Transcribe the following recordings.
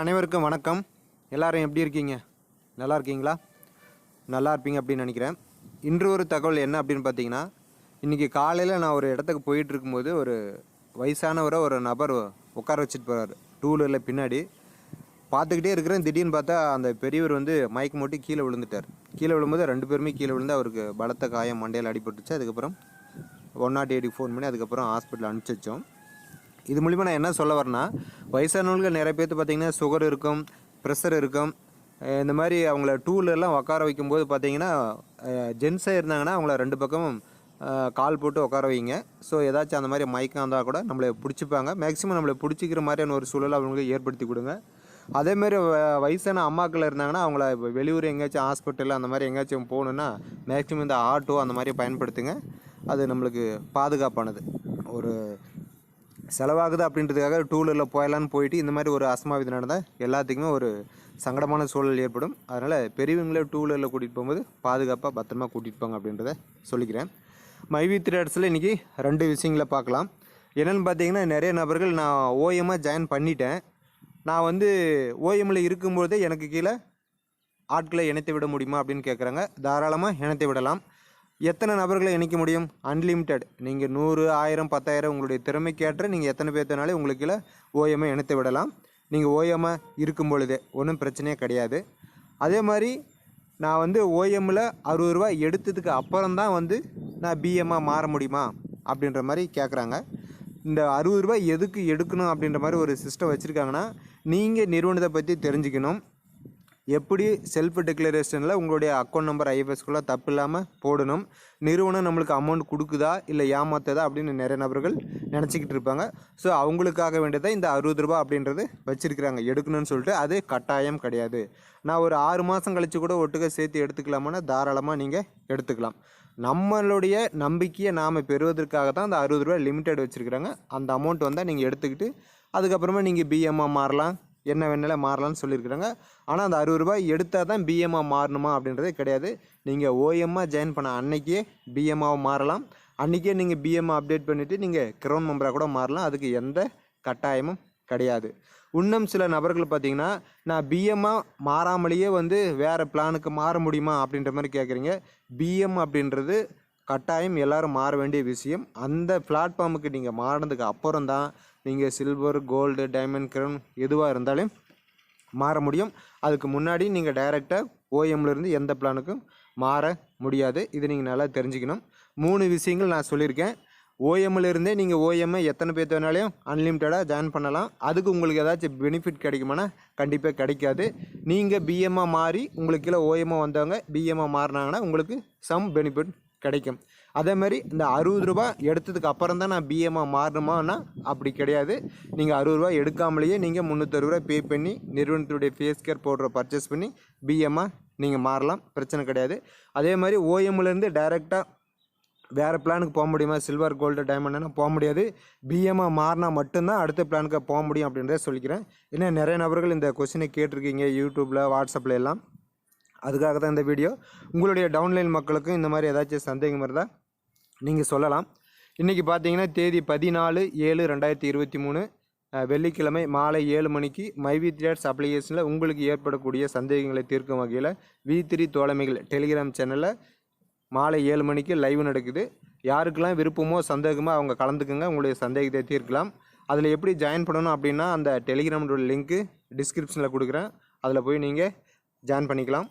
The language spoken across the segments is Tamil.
அனைவருக்கும் வணக்கம். எல்லாரும் எப்படி இருக்கீங்க? நல்லா இருக்கீங்களா? நல்லா இருப்பீங்க அப்படின்னு நினைக்கிறேன். இன்று ஒரு தகவல் என்ன அப்படின்னு பார்த்தீங்கன்னா இன்றைக்கி காலையில் நான் ஒரு இடத்துக்கு போயிட்டு இருக்கும்போது ஒரு வயசானவரை ஒரு நபர் உட்கார வச்சுட்டு போகிறார் டூ வீலரில் பின்னாடி. பார்த்துக்கிட்டே இருக்கிறேன். திடீர்னு பார்த்தா அந்த பெரியவர் வந்து மயக்க மூட்டி கீழே விழுந்துட்டார். கீழே விழும்போது ரெண்டு பேருமே கீழே விழுந்து அவருக்கு பலத்த காயம் மண்டையில் அடிபட்டுச்சு அதுக்கப்புறம் ஒன் நாட் எயிட்டி ஃபோன் பண்ணி அதுக்கப்புறம் ஹாஸ்பிட்டல் அனுப்பிச்சி வச்சோம். இது மூலிமா நான் என்ன சொல்ல வரேன்னா வயசானவங்களுக்கு நிறைய பேர்த்து பார்த்தீங்கன்னா சுகர் இருக்கும் ப்ரெஷர் இருக்கும். இந்த மாதிரி அவங்கள டூலெலாம் உட்கார வைக்கும்போது பார்த்தீங்கன்னா ஜென்ஸாக இருந்தாங்கன்னா அவங்கள ரெண்டு பக்கமும் கால் போட்டு உட்கார வைங்க. ஸோ ஏதாச்சும் அந்த மாதிரி மயக்கம் இருந்தால் கூட நம்மளை பிடிச்சிப்பாங்க. மேக்ஸிமம் நம்மளை பிடிச்சிக்கிற மாதிரியான ஒரு சூழலை அவங்களுக்கு ஏற்படுத்தி கொடுங்க. அதேமாரி வ- வயசான அம்மாக்கள் இருந்தாங்கன்னா அவங்கள வெளியூர் எங்கேயாச்சும் ஹாஸ்பிட்டல் அந்த மாதிரி எங்கேயாச்சும் போகணுன்னா மேக்ஸிமம் இந்த ஆட்டோ அந்த மாதிரி பயன்படுத்துங்க. அது நம்மளுக்கு பாதுகாப்பானது. ஒரு செலவாகுது அப்படின்றதுக்காக டூ வீலரில் போயலான்னு போயிட்டு இந்த மாதிரி ஒரு அசமாவிதம் நடந்தால் எல்லாத்துக்குமே ஒரு சங்கடமான சூழல் ஏற்படும். அதனால் பெரியவங்களே டூ வீலரில் கூட்டிகிட்டு போகும்போது பாதுகாப்பாக பத்திரமா கூட்டிகிட்டு போங்க அப்படின்றத சொல்லிக்கிறேன். மைவி த்ரேட்ஸில் இன்றைக்கி ரெண்டு விஷயங்களை பார்க்கலாம். என்னென்னு பார்த்தீங்கன்னா நிறைய நபர்கள் நான் ஓஎம்மாக ஜாயின் பண்ணிட்டேன். நான் வந்து ஓஎம்மில் இருக்கும்போதே எனக்கு கீழே ஆட்களை இணைத்து விட முடியுமா அப்படின்னு கேட்குறாங்க தாராளமாக இணைத்து விடலாம். எத்தனை நபர்களை இணைக்க முடியும்? அன்லிமிட்டெட் நீங்கள் நூறு ஆயிரம் பத்தாயிரம் உங்களுடைய திறமைக்கேற்ற நீங்கள் எத்தனை பேர்த்தனாலே உங்களுக்கு ஓஎம்ஐ இணைத்து விடலாம். நீங்கள் ஓஎம்ஐ இருக்கும் பொழுதே ஒன்றும் பிரச்சனையே கிடையாது. அதே மாதிரி நான் வந்து ஓஎம்மில் அறுபது ரூபா எடுத்ததுக்கு அப்புறம் தான் வந்து நான் பிஎம்மாக மாற முடியுமா? அப்படின்ற மாதிரி கேட்குறாங்க இந்த அறுபது ரூபாய் எதுக்கு எடுக்கணும் அப்படின்ற மாதிரி ஒரு சிஸ்டம் வச்சுருக்காங்கன்னா நீங்கள் நிறுவனத்தை பற்றி தெரிஞ்சுக்கணும். எப்படி செல்ஃப் டிக்ளரேஷனில் உங்களுடைய அக்கௌண்ட் நம்பர் ஐஎஃப்எஸ்குள்ளே தப்பு இல்லாமல் போடணும்? நிறுவனம் நம்மளுக்கு அமௌண்ட் கொடுக்குதா இல்லை ஏமாத்துதா அப்படின்னு நிறைய நபர்கள் நினச்சிக்கிட்டு இருப்பாங்க. ஸோ அவங்களுக்காக வேண்டியதை இந்த அறுபது ரூபா அப்படின்றது வச்சுருக்கிறாங்க. எடுக்கணும்னு சொல்லிட்டு அது கட்டாயம் கிடையாது. நான் ஒரு ஆறு மாதம் கழித்து கூட ஒட்டுக்க சேர்த்து எடுத்துக்கலாமான்னா தாராளமாக நீங்கள் எடுத்துக்கலாம். நம்மளுடைய நம்பிக்கையை நாம் பெறுவதற்காக தான் அந்த அறுபது ரூபா லிமிட்டட் வச்சுருக்கிறாங்க. அந்த அமௌண்ட் வந்தால் நீங்கள் எடுத்துக்கிட்டு அதுக்கப்புறமா நீங்கள் பிஎம்மாக மாறலாம். என்ன வேணாலும் மாறலாம்னு சொல்லியிருக்கிறாங்க. ஆனால் அந்த அறுபது ரூபாய் எடுத்தால் தான் பிஎம்ஆ மாறணுமா அப்படின்றதே கிடையாது. நீங்கள் ஓஎம்மாக ஜாயின் பண்ண அன்னைக்கே பிஎம்ஆவை மாறலாம். அன்றைக்கே நீங்கள் பிஎம்ஆ அப்டேட் பண்ணிவிட்டு நீங்கள் கிரௌண்ட் மெம்பராக கூட மாறலாம். அதுக்கு எந்த கட்டாயமும் கிடையாது. இன்னும் சில நபர்கள் பார்த்தீங்கன்னா நான் பிஎம்ஆ மாறாமலேயே வந்து வேறு பிளானுக்கு மாற முடியுமா அப்படின்ற மாதிரி கேட்குறீங்க. பிஎம் அப்படின்றது கட்டாயம் எல்லாரும் மாற வேண்டிய விஷயம். அந்த பிளாட்ஃபார்முக்கு நீங்கள் மாறினதுக்கு அப்புறம் தான் நீங்கள் சில்வர் கோல்டு டைமண்ட் கிரவுன் எதுவாக இருந்தாலும் மாற முடியும். அதுக்கு முன்னாடி நீங்கள் டைரெக்டாக ஓஎம்லேருந்து எந்த பிளானுக்கும் மாற முடியாது. இது நீங்கள் நல்லா தெரிஞ்சுக்கணும். மூணு விஷயங்கள் நான் சொல்லியிருக்கேன். ஓஎம்லேருந்தே இருந்தே நீங்கள் ஓஎம்ஐ எத்தனை பேர்த்து வேணாலையும் அன்லிமிட்டடாக ஜாயின் பண்ணலாம். அதுக்கு உங்களுக்கு ஏதாச்சும் பெனிஃபிட் கிடைக்குமானா கண்டிப்பாக கிடைக்காது. நீங்கள் பிஎம்ஆ மாறி உங்களுக்கு கீழே ஓஎம்ஓ வந்தவங்க பிஎம்ஆ மாறினாங்கன்னா உங்களுக்கு சம் பெனிஃபிட் கிடைக்கும். அதே மாதிரி இந்த அறுபது ரூபா எடுத்ததுக்கு அப்புறம் தான் நான் பிஎம்மாக மாறணுமான்னா அப்படி கிடையாது. நீங்கள் அறுபது ரூபா எடுக்காமலேயே நீங்கள் முந்நூற்றறுபது ரூபா பே பண்ணி நிறுவனத்துடைய ஃபேஸ் கேர் பவுடரை பர்ச்சேஸ் பண்ணி பிஎம்ஆ நீங்கள் மாறலாம். பிரச்சனை கிடையாது. அதே மாதிரி ஓஎம்லேருந்து டைரெக்டாக வேறு பிளானுக்கு போக முடியுமா? சில்வர் கோல்டு டைமண்ட்னா போக முடியாது. பிஎம்ஆ மாறினா மட்டும்தான் அடுத்த பிளானுக்கு போக முடியும் அப்படின்றத சொல்லிக்கிறேன். ஏன்னா நிறைய நபர்கள் இந்த கொஸ்டினை கேட்டிருக்கீங்க யூடியூப்பில் வாட்ஸ்அப்பில் எல்லாம். அதுக்காக தான் இந்த வீடியோ. உங்களுடைய டவுன்லைன் மக்களுக்கும் இந்த மாதிரி ஏதாச்சும் சந்தேகம் இருந்தால் நீங்கள் சொல்லலாம். இன்றைக்கி பார்த்தீங்கன்னா தேதி பதினாலு ஏழு ரெண்டாயிரத்தி இருபத்தி மூணு வெள்ளிக்கிழமை மாலை ஏழு மணிக்கு மைவி த்ரேட்ஸ் அப்ளிகேஷனில் உங்களுக்கு ஏற்படக்கூடிய சந்தேகங்களை தீர்க்கும் வகையில் வி த்ரீ தோழமைகள் டெலிகிராம் சேனலில் மாலை ஏழு மணிக்கு லைவ் நடக்குது. யாருக்கெல்லாம் விருப்பமோ சந்தேகமோ அவங்க கலந்துக்குங்க. உங்களுடைய சந்தேகத்தை தீர்க்கலாம். அதில் எப்படி ஜாயின் பண்ணணும் அப்படின்னா அந்த டெலிகிராமோட லிங்க்கு டிஸ்கிரிப்ஷனில் கொடுக்குறேன். அதில் போய் நீங்கள் ஜாயின் பண்ணிக்கலாம்.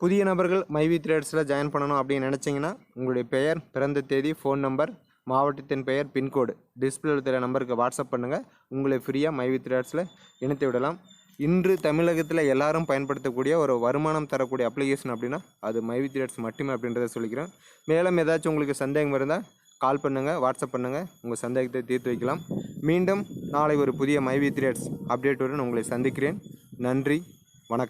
புதிய நபர்கள் மைவி த்ரேட்ஸில் ஜாயின் பண்ணணும் அப்படின்னு நினச்சிங்கன்னா உங்களுடைய பெயர் பிறந்த தேதி ஃபோன் நம்பர் மாவட்டத்தின் பெயர் பின்கோடு டிஸ்பிளேல தெரிய நம்பருக்கு வாட்ஸ்அப் பண்ணுங்கள் உங்களை ஃப்ரீயாக மைவி த்ரேட்ஸில் இணைத்து விடலாம். இன்று தமிழகத்தில் எல்லாரும் பயன்படுத்தக்கூடிய ஒரு வருமானம் தரக்கூடிய அப்ளிகேஷன் அப்படின்னா அது மைவி த்ரேட்ஸ் மட்டுமே அப்படின்றத சொல்லிக்கிறேன். மேலும் ஏதாச்சும் உங்களுக்கு சந்தேகம் இருந்தால் கால் பண்ணுங்கள் வாட்ஸ்அப் பண்ணுங்கள் உங்கள் சந்தேகத்தை தீர்த்து வைக்கலாம். மீண்டும் நாளை ஒரு புதிய மைவி த்ரேட்ஸ் அப்டேட்டுடன் உங்களை சந்திக்கிறேன். நன்றி.